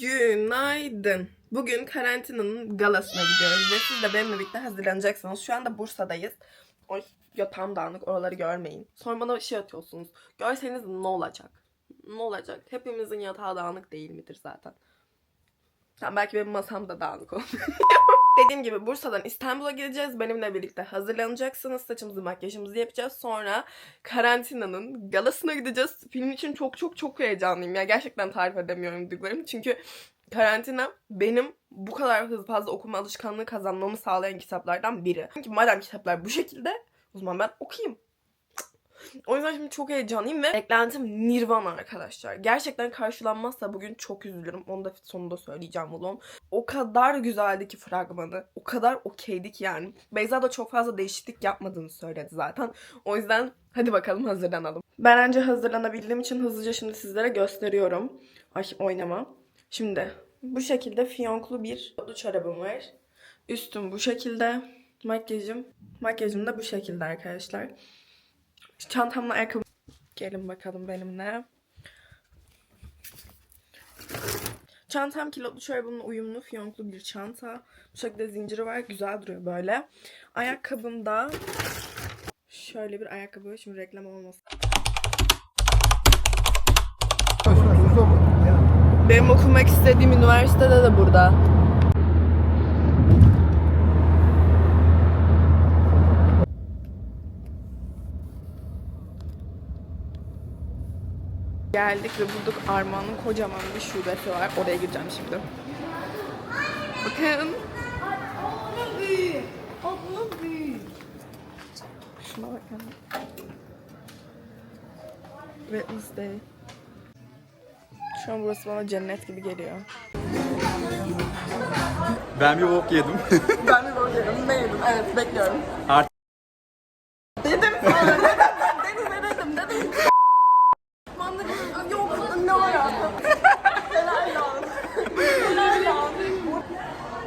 Günaydın. Bugün karantinanın galasına gidiyoruz ve siz de benimle birlikte hazırlanacaksınız. Şu anda Bursa'dayız. Oy yatağım dağınık oraları görmeyin. Sonra bana bir şey atıyorsunuz. Görseniz ne olacak? Ne olacak? Hepimizin yatağı dağınık değil midir zaten? Tamam belki benim masam da dağınık olur. Dediğim gibi Bursa'dan İstanbul'a gideceğiz. Benimle birlikte hazırlanacaksınız. Saçımızı makyajımızı yapacağız. Sonra karantinanın galasına gideceğiz. Film için çok çok çok heyecanlıyım. Ya gerçekten tarif edemiyorum duygularımı. Çünkü karantina benim bu kadar hızlı fazla okuma alışkanlığı kazanmamı sağlayan kitaplardan biri. Çünkü madem kitaplar bu şekilde o zaman ben okuyayım. O yüzden şimdi çok heyecanlıyım ve beklentim Nirvana arkadaşlar. Gerçekten karşılanmazsa bugün çok üzülürüm. Onu da sonunda söyleyeceğim vlogum. O kadar güzeldi ki fragmanı. O kadar okeydi ki yani. Beyza da çok fazla değişiklik yapmadığını söyledi zaten. O yüzden hadi bakalım hazırlanalım. Ben önce hazırlanabildiğim için hızlıca şimdi sizlere gösteriyorum. Ay oynama. Şimdi bu şekilde fiyonklu bir dolu çorabım var. Üstüm bu şekilde. Makyajım. Makyajım da bu şekilde arkadaşlar. Çantamla ayakkabı. Gelin bakalım benimle. Çantam kilotlu çorabımla uyumlu fiyonklu bir çanta. Bu şekilde zinciri var. Güzel duruyor böyle. Ayakkabım da şöyle bir ayakkabı. Şimdi reklam olmasın. Benim okumak istediğim üniversitede de burada. Geldik ve bulduk Armağan'ın kocaman bir şubesi var. Oraya gireceğim şimdi. Bakın. Şuna bakın. Wednesday. Şu an burası bana cennet gibi geliyor. Ben bir wok yedim. Ben de böyle yedim. Ne yedim? Evet bekliyorum. Artık Dedim sana. Dedim ben. Dedim ne dedim dedim. Mandıra yok. Ne alaka? Helal lan. Helal lan.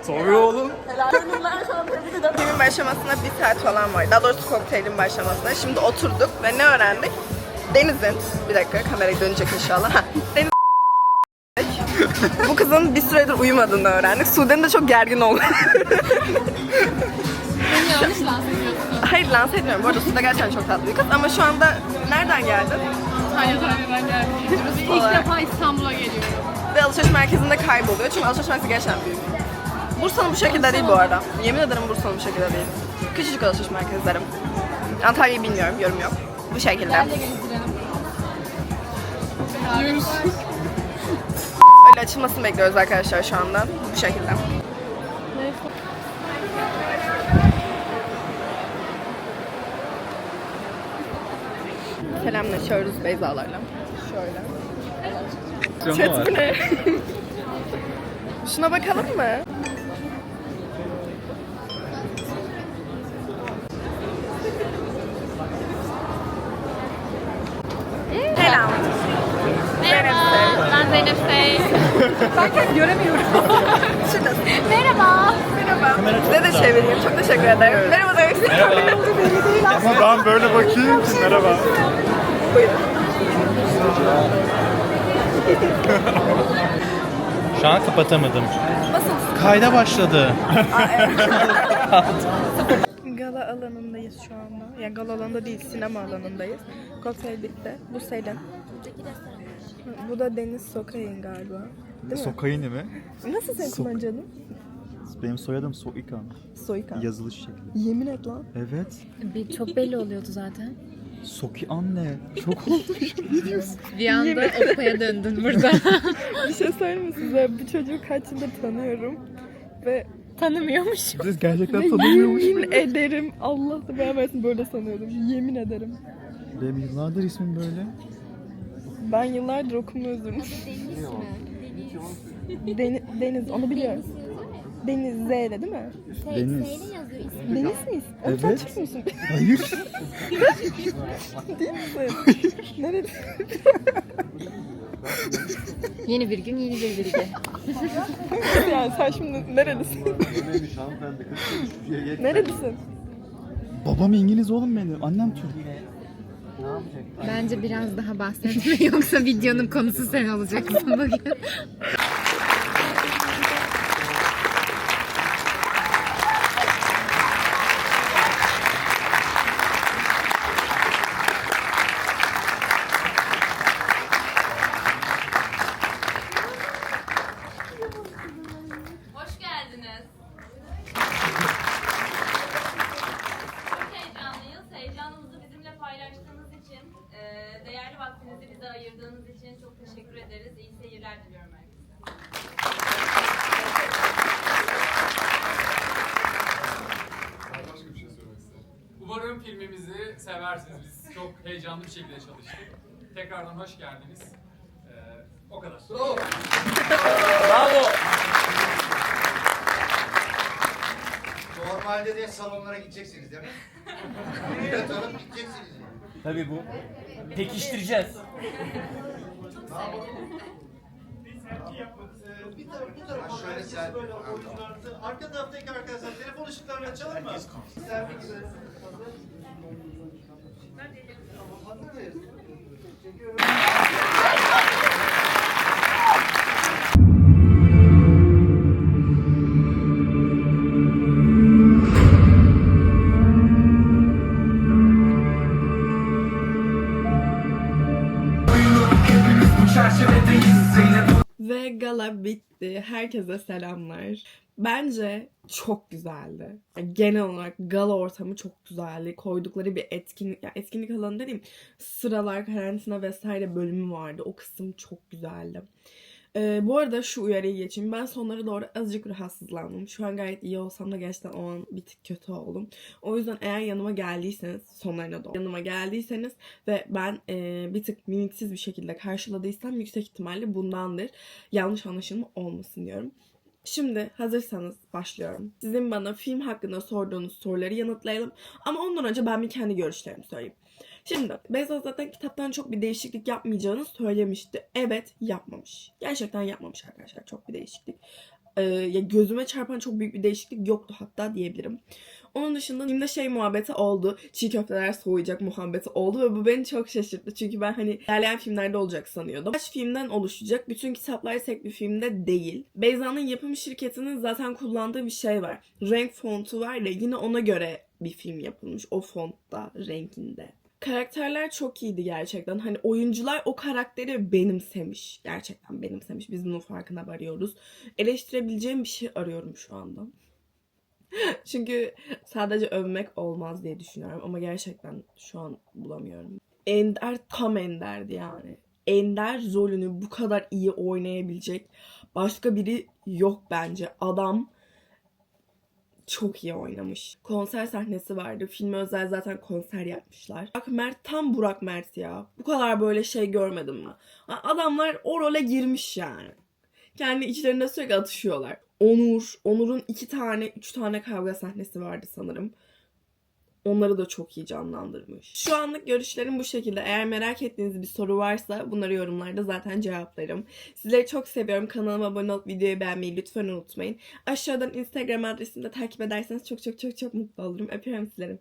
tabii oğlum. Helal. Gönüller ederim. Filmin başlamasına bir saat falan var. Daha doğrusu kokteylin başlamasına. Şimdi oturduk ve ne öğrendik? Deniz'in, bir dakika kamerayı dönecek inşallah. Ha, Deniz Bu kızın bir süredir uyumadığını öğrendik. Sude'nin de çok gergin oldu. Beni yanlış lanse ediyorsun. Hayır lanse etmiyorum. Bu arada Sude gerçekten çok tatlı bir kız. Ama şu anda nereden geldin? Antalya'dan geldim. İlk defa İstanbul'a geliyorum. Ve alışveriş merkezinde kayboluyor. Çünkü alışveriş merkezi gerçekten büyük. Bursa'nın bu şekilde değil bu arada. Yemin ederim Bursa'nın bu şekilde değil. Küçücük alışveriş merkezlerim. Antalya'yı bilmiyorum, yorum yok. Bu şekilde. Gezdirelim. Öyle açılmasını bekliyoruz arkadaşlar şu anda. Bu şekilde. Selamlaşıyoruz Beyzalarla. Şöyle. Chat bu ne? Şuna bakalım mı? Selam. Merhaba, ben Sey. Ben göremiyorum. Şurada. Merhaba. Merhaba. Size de çevireyim. Çok teşekkür ederim. Merhaba demek. Ama ben böyle bakayım ki merhaba. Buyurun. Şu an kapatamadım. Kayda başladı. Gala alanındayız şu anda. Yani gala alanında değil, sinema alanındayız. Kokteyl bitti. Bu Selim. Bu da Deniz Sokay'ın galiba. Değil mi? Sokayını mi? Nasıl senin Sok- kullanıcının? Benim soyadım Soikan. Soykan. Yazılış şekli. Yemin et lan. Evet. Bir, çok belli oluyordu zaten. Soki anne. Çok olmuş. ne diyorsun? Bir anda Opa'ya döndün burada. Bir şey söyleyeyim mi size? Bu çocuğu kaç yıldır tanıyorum. Ve Tanımıyormuş. Biz gerçekten tanımıyormuş. yemin ederim Allah da ben versin böyle sanıyordum. Yemin ederim. Benim yıllardır ismim böyle. Ben yıllardır okumuyorum. Deniz, Deniz onu biliyorum. Deniz Z ile değil mi? Deniz. Deniz miyiz? Oğlum sen Evet. Türk müsün? Hayır. Değil misin? Nerede? Yeni bir gün, yeni bir bilgi. yani sen şimdi nerelisin? nerelisin? Babam İngiliz oğlum benim. Annem Türk. Bence biraz daha bahsetme yoksa videonun konusu sen olacaksın bugün. Değerli vaktinizi bize ayırdığınız için çok teşekkür ederiz. İyi seyirler diliyorum herkese. Başka bir şey söylemek istedim. Umarım filmimizi seversiniz. Biz çok heyecanlı bir şekilde çalıştık. Tekrardan hoş geldiniz. Ee, o kadar. Bravo. Bravo. Normalde de salonlara gideceksiniz değil mi? Yani. Tabii bu. Pekiştireceğiz. Ha, şöyle sen... Arka taraftaki arkadaşlar telefon ışıklarını açalım mı? Ve gala bitti. Herkese selamlar. Bence çok güzeldi. Yani Genel olarak gala ortamı çok güzeldi. Koydukları bir etkinlik, ya etkinlik alanı dediğim sıralar, karantina vesaire bölümü vardı. O kısım çok güzeldi. Ee, bu arada şu uyarıyı geçeyim. Ben sonlara doğru azıcık rahatsızlandım. Şu an gayet iyi olsam da gerçekten o an bir tık kötü oldum. O yüzden eğer yanıma geldiyseniz, sonlarına doğru yanıma geldiyseniz ve ben e, bir tık mimiksiz bir şekilde karşıladıysam yüksek ihtimalle bundandır. Yanlış anlaşılma olmasın diyorum. Şimdi hazırsanız başlıyorum. Sizin bana film hakkında sorduğunuz soruları yanıtlayalım. Ama ondan önce ben bir kendi görüşlerimi söyleyeyim. Şimdi Beyza zaten kitaptan çok bir değişiklik yapmayacağını söylemişti. Evet yapmamış. Gerçekten yapmamış arkadaşlar çok bir değişiklik. Ee, ya gözüme çarpan çok büyük bir değişiklik yoktu hatta diyebilirim. Onun dışında filmde şey muhabbeti oldu. Çiğ köfteler soğuyacak muhabbeti oldu ve bu beni çok şaşırttı. Çünkü ben hani ilerleyen filmlerde olacak sanıyordum. Kaç filmden oluşacak. Bütün kitaplar tek bir filmde değil. Beyza'nın yapım şirketinin zaten kullandığı bir şey var. Renk fontu var ya yine ona göre bir film yapılmış. O fontta, renkinde. Karakterler çok iyiydi gerçekten. Hani oyuncular o karakteri benimsemiş. Gerçekten benimsemiş. Biz bunun farkına varıyoruz. Eleştirebileceğim bir şey arıyorum şu anda. Çünkü sadece övmek olmaz diye düşünüyorum ama gerçekten şu an bulamıyorum. Ender tam Ender'di yani. Ender rolünü bu kadar iyi oynayabilecek başka biri yok bence. Adam çok iyi oynamış. Konser sahnesi vardı. Filme özel zaten konser yapmışlar. Bak Mert tam Burak Mert ya. Bu kadar böyle şey görmedim. Ha, Adamlar o role girmiş yani. Kendi içlerinde sürekli atışıyorlar. Onur, Onur'un iki tane, üç tane kavga sahnesi vardı sanırım. Onları da çok iyi canlandırmış. Şu anlık görüşlerim bu şekilde. Eğer merak ettiğiniz bir soru varsa bunları yorumlarda zaten cevaplarım. Sizleri çok seviyorum. Kanalıma abone olup videoyu beğenmeyi lütfen unutmayın. Aşağıdan Instagram adresimi de takip ederseniz çok çok çok çok mutlu olurum. Öpüyorum sizleri.